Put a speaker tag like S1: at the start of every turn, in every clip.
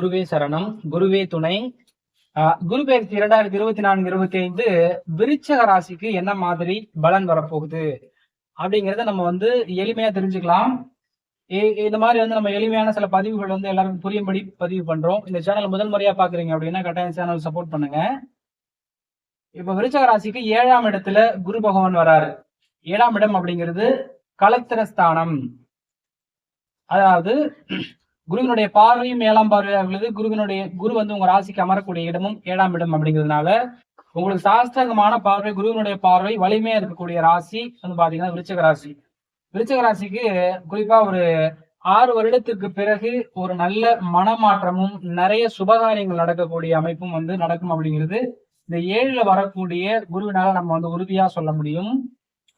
S1: குருவே சரணம் குருவே துணை. ஆஹ் குரு இரண்டாயிரத்தி இருபத்தி நான்கு இருபத்தி ஐந்து விருச்சக ராசிக்கு என்ன மாதிரி பலன் வரப்போகுது? அப்படிங்கறத நம்ம வந்து எளிமையா தெரிஞ்சுக்கலாம். இந்த மாதிரி வந்து நம்ம எளிமையான சில பதிவுகள் வந்து எல்லாருக்கும் புரியும்படி பதிவு பண்றோம். இந்த சேனல் முதல் முறையா பாக்குறீங்க அப்படின்னா கட்டாயம் சேனல் சப்போர்ட் பண்ணுங்க. இப்ப விருச்சக ராசிக்கு ஏழாம் இடத்துல குரு பகவான் வராரு. ஏழாம் இடம் அப்படிங்கிறது களத்திரஸ்தானம் அதாவது குருவினுடைய பார்வையும் ஏழாம் பார்வையாக உள்ளது. குருவினுடைய குரு வந்து உங்க ராசிக்கு அமரக்கூடிய இடமும் ஏழாம் இடம் அப்படிங்கிறதுனால உங்களுக்கு சாஸ்திரகமான பார்வை குருவினுடைய பார்வை வலிமையா இருக்கக்கூடிய ராசி வந்து பாத்தீங்கன்னா விருச்சக ராசி. விருச்சக ராசிக்கு குறிப்பா ஒரு ஆறு வருடத்திற்கு பிறகு ஒரு நல்ல மனமாற்றமும் நிறைய சுபகாரியங்கள் நடக்கக்கூடிய அமைப்பும் வந்து நடக்கும் அப்படிங்கிறது இந்த ஏழுல வரக்கூடிய குருவினால நம்ம வந்து உறுதியா சொல்ல முடியும்.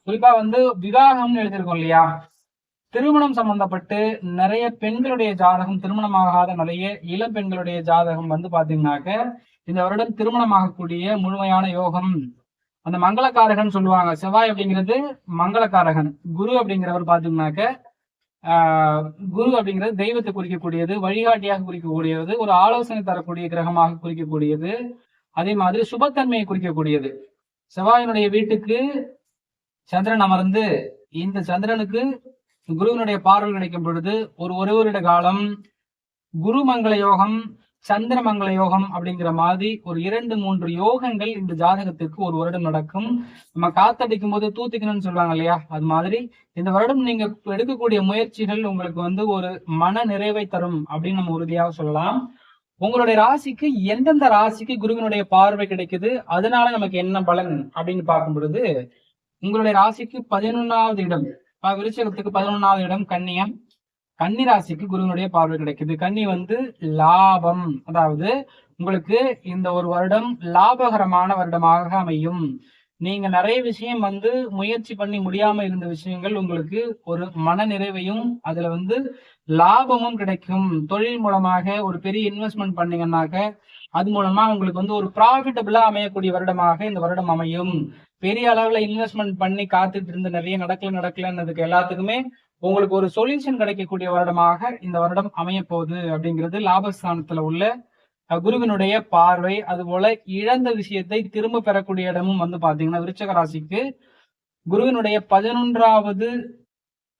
S1: குறிப்பா வந்து விவாகம்னு எழுதியிருக்கோம் இல்லையா? திருமணம் சம்பந்தப்பட்டு நிறைய பெண்களுடைய ஜாதகம் திருமணமாகாத நிறைய இளம் பெண்களுடைய ஜாதகம் வந்து பாத்தீங்கன்னாக்க இந்த வருடம் திருமணமாகக்கூடிய முழுமையான யோகம். அந்த மங்களக்காரகன் சொல்லுவாங்க. செவ்வாய் அப்படிங்கிறது மங்களக்காரகன். குரு அப்படிங்கிறவர் பாத்தீங்கன்னாக்க ஆஹ் குரு அப்படிங்கிறது தெய்வத்தை குறிக்கக்கூடியது வழிகாட்டியாக குறிக்கக்கூடியது ஒரு ஆலோசனை தரக்கூடிய கிரகமாக குறிக்கக்கூடியது. அதே மாதிரி சுபத்தன்மையை குறிக்கக்கூடியது. செவ்வாயினுடைய வீட்டுக்கு சந்திரன் அமர்ந்து இந்த சந்திரனுக்கு குருவினுடைய பார்வை கிடைக்கும் பொழுது ஒரு ஒரு வருட காலம் குரு மங்கள யோகம் சந்திர மங்கள யோகம் அப்படிங்கிற மாதிரி ஒரு இரண்டு மூன்று யோகங்கள் இந்த ஜாதகத்திற்கு ஒரு வருடம் நடக்கும். நம்ம காத்தடிக்கும் போது தூத்திக்கணும்னு சொல்லுவாங்க இல்லையா? அது மாதிரி இந்த வருடம் நீங்க எடுக்கக்கூடிய முயற்சிகள் உங்களுக்கு வந்து ஒரு மன நிறைவை தரும் அப்படின்னு நம்ம உறுதியாக சொல்லலாம். உங்களுடைய ராசிக்கு எந்தெந்த ராசிக்கு குருவினுடைய பார்வை கிடைக்குது? அதனால நமக்கு என்ன பலன் அப்படின்னு பார்க்கும் பொழுது உங்களுடைய ராசிக்கு பதினொன்னாவது இடம். விருச்சகத்துக்கு பதினொன்னாவது இடம் கன்னியம். கன்னி ராசிக்கு குருவினுடைய பார்வை கிடைக்குது. கன்னி வந்து லாபம். அதாவது உங்களுக்கு இந்த ஒரு வருடம் லாபகரமான வருடமாக அமையும். நீங்க நிறைய விஷயம் வந்து முயற்சி பண்ணி முடியாம இருந்த விஷயங்கள் உங்களுக்கு ஒரு மன நிறைவையும் அதுல வந்து லாபமும் கிடைக்கும். தொழில் மூலமாக ஒரு பெரிய இன்வெஸ்ட்மெண்ட் பண்ணீங்கன்னாக்க அது மூலமா உங்களுக்கு வந்து ஒரு ப்ராஃபிட்டபிளா அமையக்கூடிய வருடமாக இந்த வருடம் அமையும். பெரிய அளவுல இன்வெஸ்ட்மெண்ட் பண்ணி காத்துட்டு இருந்து நிறைய நடக்கல நடக்கலன்னதுக்கு எல்லாத்துக்குமே உங்களுக்கு ஒரு சொல்யூஷன் கிடைக்கக்கூடிய வருடமாக இந்த வருடம் அமைய போகுது அப்படிங்கிறது லாபஸ்தானத்துல உள்ள குருவினுடைய பார்வை. அது போல இழந்த விஷயத்தை திரும்ப பெறக்கூடிய இடமும் வந்து பாத்தீங்கன்னா விருச்சக ராசிக்கு. குருவினுடைய பதினொன்றாவது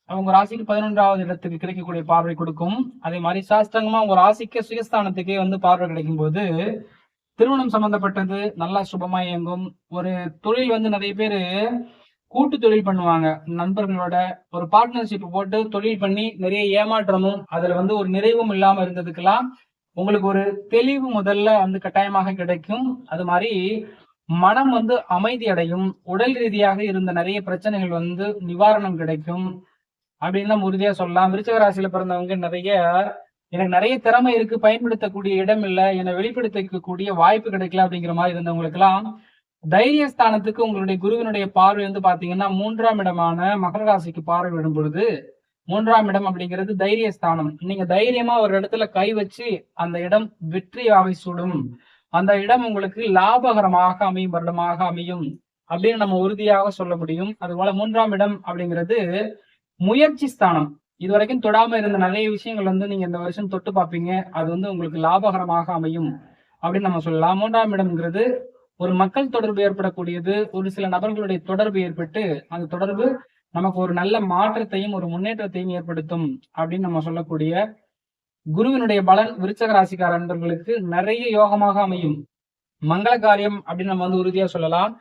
S1: அவங்க ராசிக்கு பதினொன்றாவது இடத்துக்கு கிடைக்கக்கூடிய பார்வை கொடுக்கும். அதே மாதிரி சாஸ்திரங்கமா உங்க ராசிக்கு சுயஸ்தானத்துக்கே வந்து பார்வை கிடைக்கும் போது திருமணம் சம்பந்தப்பட்டது நல்லா சுபமா இயங்கும். ஒரு தொழில் வந்து நிறைய பேரு கூட்டு தொழில் பண்ணுவாங்க. நண்பர்களோட ஒரு பார்ட்னர்ஷிப் போட்டு தொழில் பண்ணி நிறைய ஏமாற்றமும் அதுல வந்து ஒரு நிறைவும் இல்லாம இருந்ததுக்கெல்லாம் உங்களுக்கு ஒரு தெளிவு முதல்ல வந்து கட்டாயமாக கிடைக்கும். அது மாதிரி மனம் வந்து அமைதி அடையும். உடல் ரீதியாக இருந்த நிறைய பிரச்சனைகள் வந்து நிவாரணம் கிடைக்கும். அப்படின்னு நம்ம உறுதியா சொல்லலாம். விருச்சக ராசியில பிறந்தவங்க நிறைய எனக்கு நிறைய திறமை இருக்கு பயன்படுத்தக்கூடிய இடம் இல்ல என்னை வெளிப்படுத்திக்கக்கூடிய வாய்ப்பு கிடைக்கல அப்படிங்கிற மாதிரி இருந்தவங்களுக்கு எல்லாம் தைரியஸ்தானத்துக்கு உங்களுடைய குருவினுடைய பார்வை வந்து பாத்தீங்கன்னா மூன்றாம் இடமான மகர ராசிக்கு பார்வை விடும் பொழுது மூன்றாம் இடம் அப்படிங்கிறது தைரியஸ்தானம். நீங்க தைரியமா ஒரு இடத்துல கை வச்சு அந்த இடம் வெற்றியாக சுடும். அந்த இடம் உங்களுக்கு லாபகரமாக அமையும் வருடமாக அமையும் அப்படின்னு நம்ம உறுதியாக சொல்ல முடியும். அதுபோல மூன்றாம் இடம் அப்படிங்கிறது முயற்சி ஸ்தானம். இது வரைக்கும் தொடாம இருந்த நிறைய விஷயங்கள் வந்து நீங்க இந்த வருஷம் தொட்டு பார்ப்பீங்க. அது வந்து உங்களுக்கு லாபகரமாக அமையும். அப்படின்னு நம்ம சொல்லலாம். மூன்றாம் இடம்ங்கிறது ஒரு மக்கள் தொடர்பு ஏற்படக்கூடியது. ஒரு சில நபர்களுடைய தொடர்பு ஏற்பட்டு அந்த தொடர்பு நமக்கு ஒரு நல்ல மாற்றத்தையும் ஒரு முன்னேற்றத்தையும் ஏற்படுத்தும் அப்படின்னு நம்ம சொல்லக்கூடிய குருவினுடைய பலன் விருச்சக ராசிக்கார நண்பர்களுக்கு நிறைய யோகமாக அமையும். மங்கள காரியம் அப்படின்னு நம்ம வந்து உறுதியா சொல்லலாம்.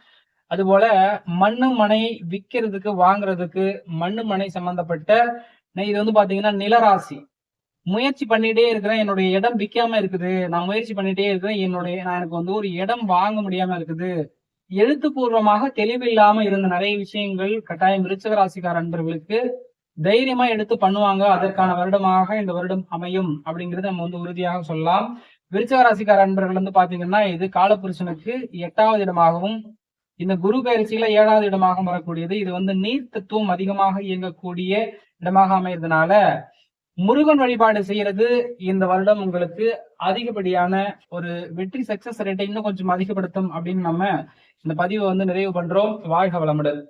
S1: அதுபோல மண்ணு மனை விற்கிறதுக்கு வாங்குறதுக்கு மண்ணு மனை சம்பந்தப்பட்ட இது வந்து பாத்தீங்கன்னா நிலராசி. முயற்சி பண்ணிட்டே இருக்கிறேன் என்னுடைய இடம் விற்காம இருக்குது. நான் முயற்சி பண்ணிட்டே இருக்கிறேன் என்னுடைய நான் எனக்கு வந்து ஒரு இடம் வாங்க முடியாம இருக்குது. எழுத்துப்பூர்வமாக தெளிவில்லாம இருந்த நிறைய விஷயங்கள் கட்டாயம் விருச்சக ராசிக்கார அன்பர்களுக்கு தைரியமா எடுத்து பண்ணுவாங்க. அதற்கான வருடமாக இந்த வருடம் அமையும் அப்படிங்கிறது நம்ம வந்து உறுதியாக சொல்லலாம். விருச்சக ராசிக்கார அன்பர்கள் வந்து பாத்தீங்கன்னா இது காலபுருஷனுக்கு எட்டாவது இடமாகவும் இந்த குரு பயிற்சியில ஏழாவது இடமாக வரக்கூடியது இது வந்து நீர் தத்துவம் அதிகமாக இயங்கக்கூடிய இடமாக அமையறதுனால முருகன் வழிபாடு செய்யறது இந்த வருடம் உங்களுக்கு அதிகப்படியான ஒரு வெற்றி சக்சஸ் ரேட்டை இன்னும் கொஞ்சம் அதிகப்படுத்தும் அப்படின்னு நம்ம இந்த பதிவை வந்து நிறைவு பண்றோம். வாழ்க வளமுடன்.